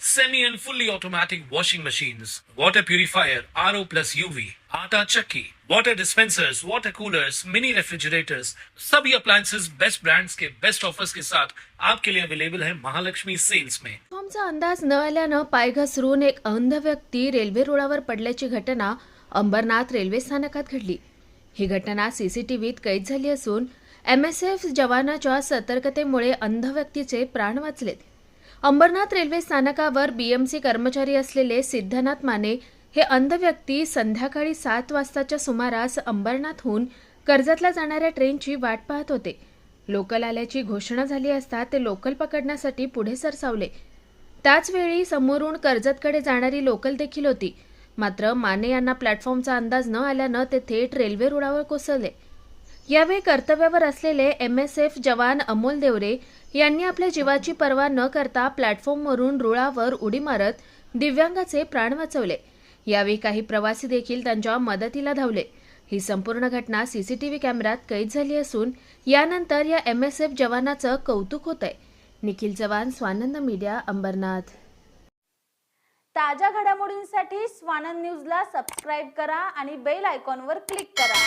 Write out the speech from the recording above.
semi and fully automatic washing machines, water purifier, RO plus UV, आटा चक्की, water dispensers, water coolers, mini refrigerators, सभी appliances best brands के best offers के साथ आपके लिए अवेलेबल है महालक्ष्मी सेल्स में आमचा अंदाज न आल्यानं पाय घसरून एक अंध व्यक्ती रेल्वे रुळावर पडल्याची घटना अंबरनाथ रेल्वे स्थानकात घडली. ही घटना सीसीटीव्हीत कैद झाली असून एमएसएफ जवानाच्या सतर्कतेमुळे अंध व्यक्तीचे प्राण वाचलेत. अंबरनाथ रेल्वे स्थानकावर बीएमसी कर्मचारी असलेले सिद्धनाथ माने हे अंध व्यक्ती संध्याकाळी सात वाजताच्या सुमारास अंबरनाथहून कर्जतला जाणाऱ्या ट्रेनची वाट पाहत होते. लोकल आल्याची घोषणा झाली असता ते लोकल पकडण्यासाठी पुढे सरसावले. त्याचवेळी समोरून कर्जतकडे जाणारी लोकल देखील होती. मात्र माने यांना प्लॅटफॉर्मचा अंदाज न आल्यानं ते थेट रेल्वे रुळावर कोसळले. यावेळी कर्तव्यावर असलेले एम एस एफ जवान अमोल देवरे यांनी आपल्या जीवाची पर्वा न करता प्लॅटफॉर्मवरून रुळावर उडी मारत दिव्यांगाचे प्राण वाचवले. यावेळी काही प्रवासी देखील त्यांच्या मदतीला धावले. ही संपूर्ण घटना सीसीटीव्ही कॅमेऱ्यात कैद झाली असून यानंतर या एम एस एफ जवानाचं कौतुक होत आहे निखिल चव्हाण स्वानंद मीडिया अंबरनाथ. ताज्या घडामोडींसाठी स्वानंद न्यूजला सबस्क्राईब करा आणि बेल आयकॉनवर क्लिक करा.